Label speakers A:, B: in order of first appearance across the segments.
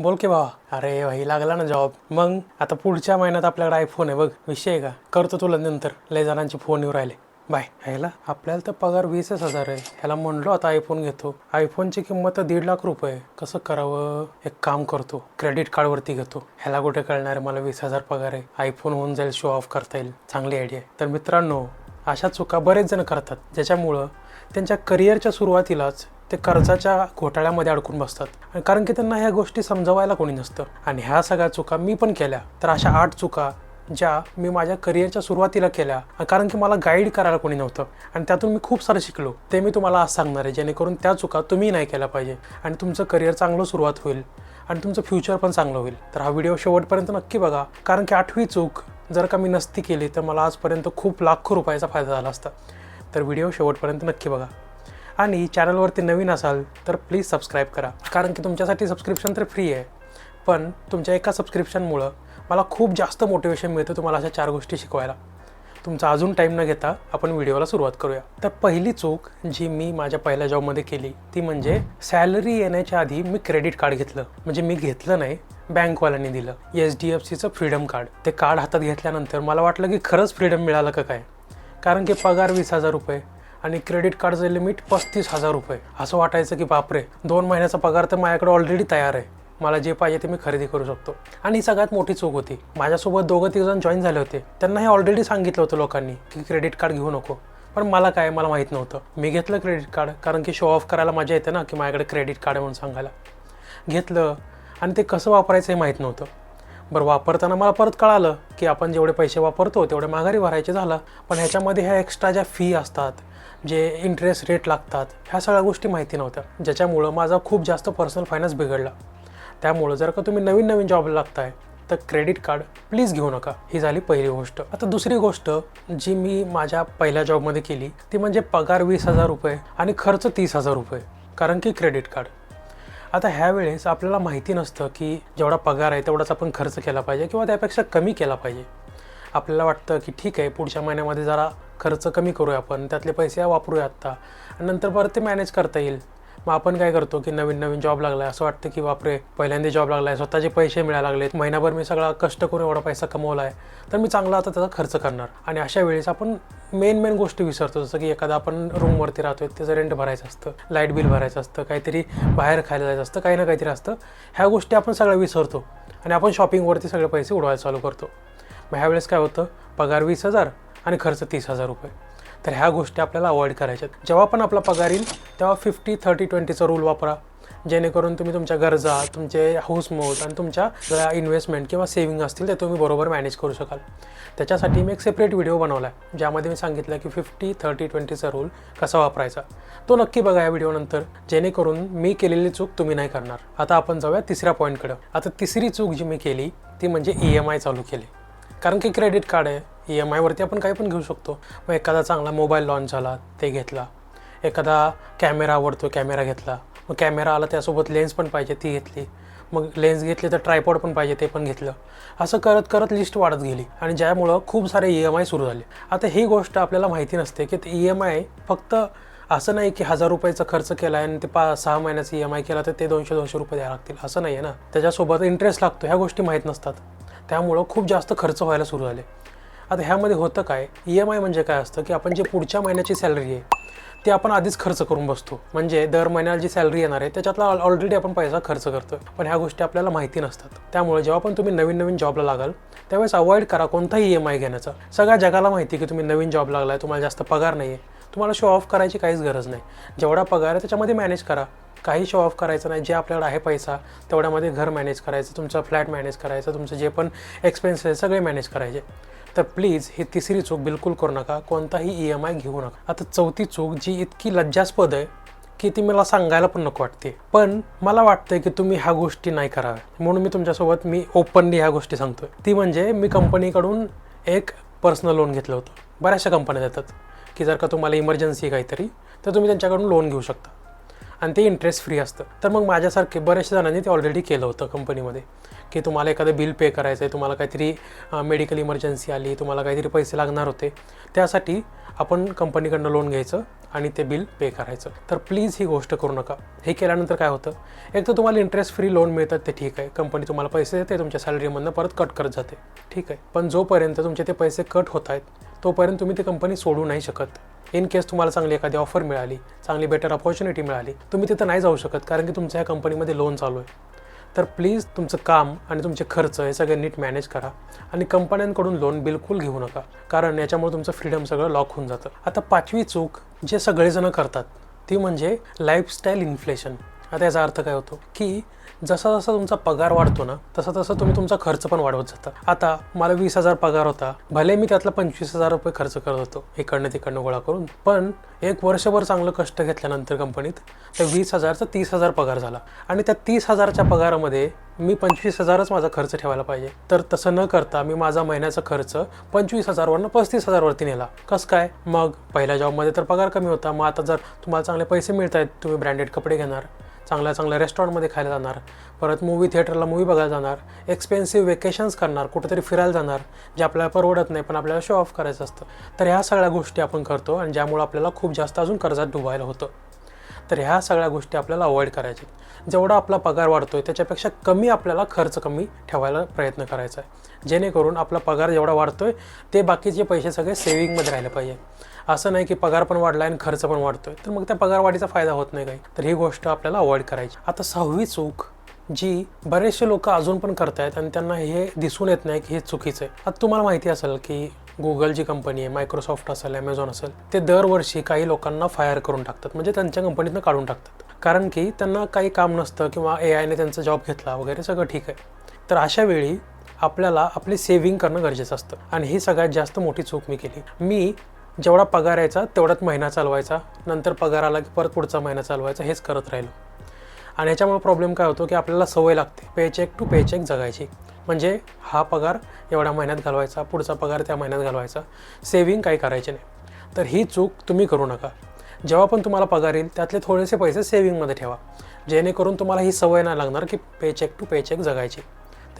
A: बोल की भावा. अरे भाई लागला ना जॉब मग आता पुढच्या महिन्यात आपल्याकडे आयफोन आहे बघ. विषय आहे का? करतो तुला नंतर. लय जणांचे फोन येऊ राहिले. बाय ह्याला आपल्याला तर पगार वीसच हजार आहे. ह्याला म्हणलो आता आयफोन घेतो. आयफोनची किंमत दीड लाख रुपये कसं करावं? एक काम करतो. क्रेडिट कार्डवरती घेतो. ह्याला कुठे कळणार आहे? मला वीस हजार पगार आहे. आयफोन होऊन जाईल शो ऑफ करता येईल. चांगली आयडिया आहे. तर मित्रांनो अशा चुका बरेच जण करतात. ज्याच्यामुळं त्यांच्या करिअरच्या सुरुवातीलाच ते कर्जाच्या घोटाळ्यामध्ये अडकून बसतात. आणि कारण की त्यांना ह्या गोष्टी समजवायला कोणी नसतं. आणि ह्या सगळ्या चुका मी पण केल्या. तर अशा आठ चुका ज्या मी माझ्या करिअरच्या सुरुवातीला केल्या कारण की मला गाईड करायला कोणी नव्हतं. आणि त्यातून मी खूप सारं शिकलो. ते मी तुम्हाला आज सांगणार आहे जेणेकरून त्या चुका तुम्ही नाही केल्या पाहिजे. आणि तुमचं करिअर चांगलं सुरुवात होईल. आणि तुमचं फ्युचर पण चांगलं होईल. तर हा व्हिडिओ शेवटपर्यंत नक्की बघा. कारण की आठवी चूक जर का मी नसती केली तर मला आजपर्यंत खूप लाखो रुपयाचा फायदा झाला असता. तर व्हिडिओ शेवटपर्यंत नक्की बघा. आणि चॅनलवरती नवीन असाल तर प्लीज सबस्क्राईब करा. कारण की तुमच्यासाठी सबस्क्रिप्शन तर फ्री आहे. पण तुमच्या एका सबस्क्रिप्शनमुळं मला खूप जास्त मोटिवेशन मिळतं तुम्हाला अशा चार गोष्टी शिकवायला. तुमचा अजून टाईम न घेता आपण व्हिडिओला सुरुवात करूया. तर पहिली चूक जी मी माझ्या पहिल्या जॉबमध्ये केली ती म्हणजे सॅलरी येण्याच्या आधी मी क्रेडिट कार्ड घेतलं. म्हणजे मी घेतलं नाही बँकवाल्यांनी दिलं. एच डी एफ सीचं फ्रीडम कार्ड ते कार्ड हातात घेतल्यानंतर मला वाटलं की खरंच फ्रीडम मिळालं का काय? कारण की पगार वीस हजार रुपये आणि क्रेडिट कार्डचं लिमिट पस्तीस हजार रुपये. असं वाटायचं की बापरे दोन महिन्याचा पगार तर माझ्याकडे ऑलरेडी तयार आहे. मला जे पाहिजे ते मी खरेदी करू शकतो. आणि ही सगळ्यात मोठी चूक होती. माझ्यासोबत दोघं तिघ जण जॉईन झाले होते. त्यांना हे ऑलरेडी सांगितलं होतं लोकांनी की क्रेडिट कार्ड घेऊ नको. पण मला काय मला माहीत नव्हतं. मी घेतलं क्रेडिट कार्ड कारण की शो ऑफ करायला मजा येते ना की माझ्याकडे क्रेडिट कार्ड म्हणून सांगायला. घेतलं आणि ते कसं वापरायचं हे माहीत नव्हतं. बरं वापरताना मला परत कळालं की आपण जेवढे पैसे वापरतो तेवढे माघारी भरायचे झालं. पण ह्याच्यामध्ये ह्या एक्स्ट्रा ज्या फी असतात जे इंटरेस्ट रेट लागतात ह्या सगळ्या गोष्टी माहिती नव्हत्या. ज्याच्यामुळं माझा खूप जास्त पर्सनल फायनान्स बिघडला. त्यामुळं जर का तुम्ही नवीन नवीन जॉब लागताय तर क्रेडिट कार्ड प्लीज घेऊ नका. ही झाली पहिली गोष्ट. आता दुसरी गोष्ट जी मी माझ्या पहिल्या जॉबमध्ये केली ती म्हणजे पगार वीस हजार रुपये आणि खर्च तीस हजार रुपये. कारण की क्रेडिट कार्ड आता ह्या वेळेस आपल्याला माहिती नसतं की जेवढा पगार आहे तेवढाच आपण खर्च केला पाहिजे किंवा त्यापेक्षा कमी केला पाहिजे. आपल्याला वाटतं की ठीक आहे पुढच्या महिन्यामध्ये जरा खर्च कमी करूया आपण त्यातले पैसे वापरूया आत्ता. आणि नंतर परत ते मॅनेज करता येईल. मग आपण काय करतो की नवीन नवीन जॉब लागला आहे असं वाटतं की बापरे पहिल्यांदा जॉब लागला आहे स्वतःचे पैसे मिळायला लागलेत. महिनाभर मी सगळा कष्ट करून एवढा पैसा कमवला आहे तर मी चांगला आता त्याचा खर्च करणार. आणि अशा वेळेस आपण मेन मेन गोष्टी विसरतो. जसं की एखादा आपण रूमवरती राहतोय त्याचं रेंट भरायचं असतं लाइट बिल भरायचं असतं काहीतरी बाहेर खायला जायचं असतं काही ना काहीतरी असतं. ह्या गोष्टी आपण सगळ्या विसरतो. आणि आपण शॉपिंगवरती सगळे पैसे उडवायला चालू करतो. मग ह्यावेळेस काय होतं? पगार वीस हजार आणि खर्च तीस हजार रुपये. तर ह्या गोष्टी आपल्याला अवॉइड करायच्यात. जेव्हा पण आपला पगार येईल तेव्हा फिफ्टी थर्टी ट्वेंटीचा रूल वापरा. जेणेकरून तुम्ही तुमच्या गरजा तुमचे हाऊसमोज आणि तुमच्या ज्या इन्व्हेस्टमेंट किंवा सेव्हिंग असतील ते तुम्ही बरोबर मॅनेज करू शकाल. त्याच्यासाठी मी एक सेपरेट व्हिडिओ बनवला आहे ज्यामध्ये मी सांगितलं की फिफ्टी थर्टी ट्वेंटीचा रूल कसा वापरायचा. तो नक्की बघा या व्हिडिओनंतर जेणेकरून मी केलेली चूक तुम्ही नाही करणार. आता आपण जाऊया तिसऱ्या पॉईंटकडं आता तिसरी चूक जी मी केली ती म्हणजे ई एम आय चालू केली. कारण की क्रेडिट कार्ड आहे ई एम आयवरती आपण काही पण घेऊ शकतो. मग एखादा चांगला मोबाईल लॉन्च झाला ते घेतला. एखादा कॅमेरा आवडतो कॅमेरा घेतला. मग कॅमेरा आला त्यासोबत लेन्स पण पाहिजे ती घेतली. मग लेन्स घेतली तर ट्रायपॉड पण पाहिजे ते पण घेतलं. असं करत करत लिस्ट वाढत गेली आणि ज्यामुळं खूप सारे ई एम आय सुरू झाले. आता ही गोष्ट आपल्याला माहिती नसते की ई एम आय फक्त असं नाही की हजार रुपयाचा खर्च केला आणि ते पा सहा महिन्याचा ई एम आय केला तर ते दोनशे दोनशे रुपये द्यावे लागतील. असं नाही आहे ना. त्याच्यासोबत इंटरेस्ट लागतो ह्या गोष्टी माहीत नसतात. त्यामुळं खूप जास्त खर्च व्हायला सुरू झाले. आता ह्यामध्ये होतं काय? ई एम आय म्हणजे काय असतं की आपण जे पुढच्या महिन्याची सॅलरी आहे ती आपण आधीच खर्च करून बसतो. म्हणजे दर महिन्याला जी सॅलरी येणार आहे त्याच्यातला ऑलरेडी आपण पैसा खर्च करतो पण ह्या गोष्टी आपल्याला माहिती नसतात. त्यामुळे जेव्हा पण तुम्ही नवीन नवीन जॉबला लागाल त्यावेळेस अवॉइड करा कोणताही ई एम आय घेण्याचा. सगळ्या जगाला माहिती की तुम्ही नवीन जॉब लागला आहे तुम्हाला जास्त पगार नाही आहे तुम्हाला शो ऑफ करायची काहीच गरज नाही. जेवढा पगार आहे त्याच्यामध्ये मॅनेज करा. काही शो ऑफ करायचं नाही. जे आपल्याकडे आहे पैसा तेवढ्यामध्ये घर मॅनेज करायचं तुमचं फ्लॅट मॅनेज करायचं तुमचं जे पण एक्सपेन्सेस आहे सगळे मॅनेज करायचे. तर प्लीज ही तिसरी चूक बिलकुल करू नका. कोणताही ई एम आय घेऊ नका. आता चौथी चूक जी इतकी लज्जास्पद आहे की ती मला सांगायला पण नको वाटते. पण मला वाटतंय की तुम्ही ह्या गोष्टी नाही कराव्या म्हणून मी तुमच्यासोबत मी ओपनली ह्या गोष्टी सांगतोय. ती म्हणजे मी कंपनीकडून एक पर्सनल लोन घेतलं होतं. बऱ्याचशा कंपन्या देतात की जर का तुम्हाला इमर्जन्सी आहे काहीतरी तर तुम्ही त्यांच्याकडून लोन घेऊ शकता. आणि ते इंटरेस्ट फ्री असतं. तर मग माझ्यासारखे बऱ्याचशा जणांनी ते ऑलरेडी केलं होतं कंपनीमध्ये की तुम्हाला एखादं बिल पे करायचं आहे तुम्हाला काहीतरी मेडिकल इमर्जन्सी आली तुम्हाला काहीतरी पैसे लागणार होते. त्यासाठी आपण कंपनीकडनं लोन घ्यायचं आणि ते बिल पे करायचं. तर प्लीज ही गोष्ट करू नका. हे केल्यानंतर काय होतं? एक तर तुम्हाला इंटरेस्ट फ्री लोन मिळतात ते ठीक आहे. कंपनी तुम्हाला पैसे देते तुमच्या सॅलरीमधनं परत कट करत जाते. ठीक आहे. पण जोपर्यंत तुमचे ते पैसे कट होत आहेत तोपर्यंत तुम्ही ती कंपनी सोडू नाही शकत. इन केस तुम्हाला चांगली एखादी ऑफर मिळाली चांगली बेटर अपॉर्च्युनिटी मिळाली तुम्ही तिथं नाही जाऊ शकत कारण की तुमच्या या कंपनीमध्ये लोन चालू आहे. तर प्लीज तुमचं काम आणि तुमचे खर्च हे सगळे नीट मॅनेज करा आणि कंपन्यांकडून लोन बिलकुल घेऊ नका कारण याच्यामुळे तुमचं फ्रीडम सगळं लॉक होऊन जातं. आता पाचवी चूक जे सगळेजण करतात ती म्हणजे लाईफस्टाईल इन्फ्लेशन आता याचा अर्थ काय होतो? की जसा जसा तुमचा पगार वाढतो ना तसा तसा तुम्ही तुमचा खर्च पण वाढवत जाता. आता मला वीस हजार पगार होता भले मी त्यातला पंचवीस हजार रुपये खर्च करत होतो इकडनं तिकडनं गोळा करून पण एक वर्षभर चांगलं कष्ट घेतल्यानंतर कंपनीत तर वीस हजारचा तीस हजार पगार झाला. आणि त्या तीस हजारच्या पगारामध्ये मी पंचवीस हजारच माझा खर्च ठेवायला पाहिजे. तर तसं न करता मी माझा महिन्याचा खर्च पंचवीस हजारवरनं पस्तीस हजारवरती नेला. कसं काय? मग पहिल्या जॉबमध्ये तर पगार कमी होता. मग आता जर तुम्हाला चांगले पैसे मिळत आहेत तुम्ही ब्रँडेड कपडे घेणार चांगल्या चांगल्या रेस्टॉरंटमध्ये खायला जाणार परत मूवी थिएटरला मूवी बघायला जाणार. एक्सपेन्सिव्ह वेकेशन्स करणार. कुठेतरी फिरायला जाणार. जे आपल्याला परवडत नाही पण आपल्याला शो ऑफ करायचं असतं. तर ह्या सगळ्या गोष्टी आपण करतो आणि ज्यामुळे आपल्याला खूप जास्त अजून कर्जात डुबायला होतं. तर ह्या सगळ्या गोष्टी आपल्याला अवॉइड करायच्या जेवढा आपला पगार वाढतो आहे त्याच्यापेक्षा कमी आपल्याला खर्च कमी ठेवायला प्रयत्न करायचा आहे. जेणेकरून आपला पगार जेवढा वाढतोय ते बाकीचे पैसे सगळे सेविंगमध्ये राहिले पाहिजे. असं नाही की पगार पण वाढला आणि खर्च पण वाढतोय. तर मग त्या पगारवाढीचा फायदा होत नाही काही. तर ही गोष्ट आपल्याला अवॉइड करायची आता सहावी चूक जी बरेचसे लोक अजून पण करतायत आणि त्यांना हे दिसून येत नाही की हे चुकीचं आहे. आता तुम्हाला माहिती असेल की गुगल जी कंपनी आहे मायक्रोसॉफ्ट असेल ॲमेझॉन असेल ते दरवर्षी काही लोकांना फायर करून टाकतात. म्हणजे त्यांच्या कंपनीतनं काढून टाकतात. कारण की त्यांना काही काम नसतं किंवा ए आयने त्यांचा जॉब घेतला वगैरे सगळं ठीक आहे. तर अशा वेळी आपल्याला आपली सेव्हिंग करणं गरजेचं असतं. आणि ही सगळ्यात जास्त मोठी चूक मी केली. मी जेवढा पगार यायचा तेवढाच महिना चालवायचा. नंतर पगार आला की परत पुढचा महिना चालवायचा हेच करत राहिलो. आणि याच्यामुळे प्रॉब्लेम काय होतो की आपल्याला सवय लागते पेचेक टू पेचेक जगायची. म्हणजे हा पगार एवढ्या महिन्यात घालवायचा पुढचा पगार त्या महिन्यात घालवायचा. सेविंग काही करायचे नाही. तर ही चूक तुम्ही करू नका. जेव्हा पण तुम्हाला पगार येईल त्यातले थोडेसे पैसे सेव्हिंगमध्ये ठेवा. जेणेकरून तुम्हाला ही सवय नाही लागणार की पेचेक टू पेचेक जगायची.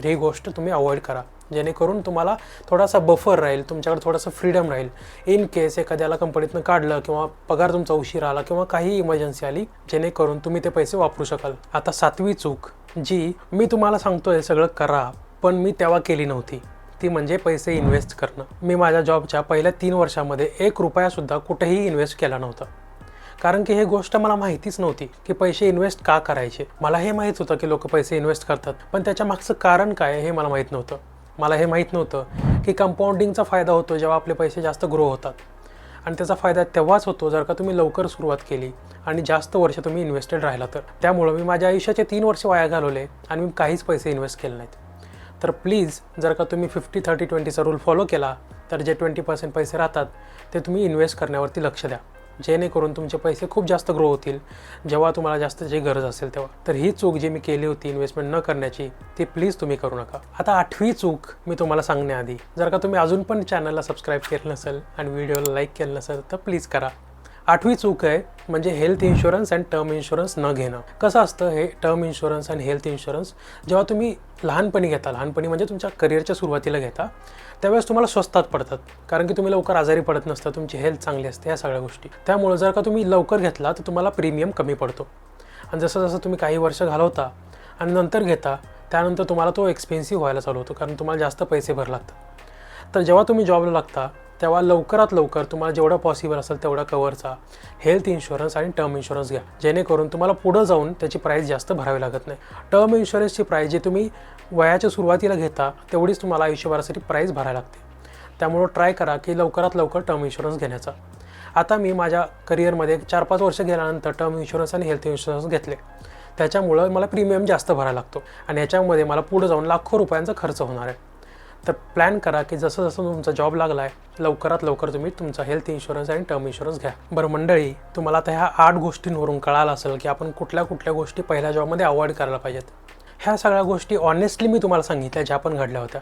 A: तर ही गोष्ट तुम्ही अवॉइड करा. जेणेकरून तुम्हाला थोडासा बफर राहील तुमच्याकडे थोडंसं फ्रीडम राहील. इन केस एखाद्याला कंपनीतनं काढलं किंवा पगार तुमचा उशीर आला किंवा काही इमर्जन्सी आली जेणेकरून तुम्ही ते पैसे वापरू शकाल. आता सातवी चूक जी मी तुम्हाला सांगतोय सगळं करा पण मी तेव्हा केली नव्हती. ती म्हणजे पैसे इन्व्हेस्ट करणं. मी माझ्या जॉबच्या पहिल्या तीन वर्षामध्ये एक रुपयासुद्धा कुठेही इन्व्हेस्ट केला नव्हता. कारण की हे गोष्ट मला माहितीच नव्हती की पैसे इन्व्हेस्ट का करायचे. मला हे माहीत होतं की लोक पैसे इन्व्हेस्ट करतात. पण त्याच्या मागचं कारण काय हे मला माहीत नव्हतं. मला हे माहीत नव्हतं की कंपाऊंडिंगचा फायदा होतो जेव्हा आपले पैसे जास्त ग्रो होतात. आणि त्याचा फायदा तेव्हाच होतो जर का तुम्ही लवकर सुरुवात केली आणि जास्त वर्ष तुम्ही इन्व्हेस्टेड राहिला तर. त्यामुळं मी माझ्या आयुष्याचे तीन वर्ष वाया घालवले आणि मी काहीच पैसे इन्व्हेस्ट केले नाहीत. तर प्लीज जर का तुम्ही फिफ्टी थर्टी ट्वेंटीचा रूल फॉलो केला तर जे ट्वेंटी पर्सेंट पैसे राहतात ते तुम्ही इन्व्हेस्ट करण्यावरती लक्ष द्या. जेणेकरून तुमचे पैसे खूप जास्त ग्रो होतील. जेव्हा तुम्हाला जास्त जे गरज असेल तेव्हा. तर ही चूक जी मी केली होती इन्व्हेस्टमेंट न करण्याची ती प्लीज तुम्ही करू नका. आता आठवी चूक मी तुम्हाला सांगण्याआधी जर का तुम्ही अजून पण चॅनलला सबस्क्राईब केलं नसेल आणि व्हिडिओला लाईक केलं नसेल तर प्लीज करा. आठवी चूक आहे म्हणजे health insurance and term insurance न घेणं. कसं असतं हे term insurance and health insurance जेव्हा तुम्ही लहानपणी घेता लहानपणी म्हणजे तुमच्या करिअरच्या सुरुवातीला घेता त्यावेळेस तुम्हाला स्वस्तात पडतात. कारण की तुम्ही लवकर आजारी पडत नसता तुमची हेल्थ चांगली असते या सगळ्या गोष्टी. त्यामुळे जर का तुम्ही लवकर घेतला तर तुम्हाला प्रीमियम कमी पडतो. आणि जसं जसं तुम्ही काही वर्ष घालवता आणि नंतर घेता त्यानंतर तुम्हाला तो एक्सपेन्सिव्ह व्हायला चालू होतो कारण तुम्हाला जास्त पैसे भर लागतात. तर जेव्हा तुम्ही जॉबला लागता तेव्हा लवकरात लवकर तुम्हाला जेवढा पॉसिबल असेल तेवढा कवरचा हेल्थ इन्शुरन्स आणि टर्म इन्शुरन्स घ्या. जेणेकरून तुम्हाला पुढं जाऊन त्याची प्राईस जास्त भरावी लागत नाही. टर्म इन्शुरन्सची प्राईस जी तुम्ही वयाच्या सुरुवातीला घेता तेवढीच तुम्हाला आयुष्यभरासाठी प्राईस भरायला लागते. त्यामुळं ट्राय करा की लवकरात लवकर टर्म इन्शुरन्स घेण्याचा. आता मी माझ्या करिअरमध्ये चार पाच वर्ष गेल्यानंतर टर्म इन्शुरन्स आणि हेल्थ इन्शुरन्स घेतले. त्याच्यामुळं मला प्रीमियम जास्त भरायला लागतो. आणि याच्यामध्ये मला पुढं जाऊन लाखो रुपयांचा खर्च होणार आहे. तर प्लॅन करा की जसं जसं तुमचा जॉब लागला आहे लवकरात लवकर तुम्ही तुमचा हेल्थ इन्शुरन्स आणि टर्म इन्शुरन्स घ्या. बरं मंडळी तुम्हाला आता ह्या आठ गोष्टींवरून कळालं असेल की आपण कुठल्या कुठल्या गोष्टी पहिल्या जॉबमध्ये अवॉइड करायला पाहिजेत. ह्या सगळ्या गोष्टी ऑनेस्टली मी तुम्हाला सांगितल्या ज्या पण घडल्या होत्या.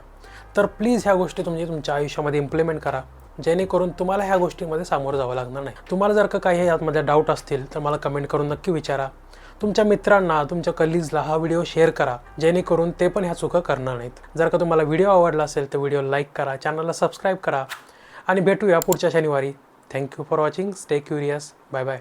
A: तर प्लीज ह्या गोष्टी तुम्ही तुमच्या आयुष्यामध्ये इम्प्लिमेंट करा. जेणेकरून तुम्हाला ह्या गोष्टीमध्ये सामोरं जावं लागणार नाही. तुम्हाला जर का काही यातमध्ये डाऊट असतील तर मला कमेंट करून नक्की विचारा. तुमच्या मित्रांना तुमच्या कलिग्जला हा व्हिडिओ शेअर करा जेणेकरून ते पण ह्या चुका करणार नाहीत. जर का तुम्हाला व्हिडिओ आवडला असेल तर व्हिडिओ लाईक करा चॅनलला सबस्क्राईब करा. आणि भेटूया पुढच्या शनिवारी. Thank you for watching stay curious bye bye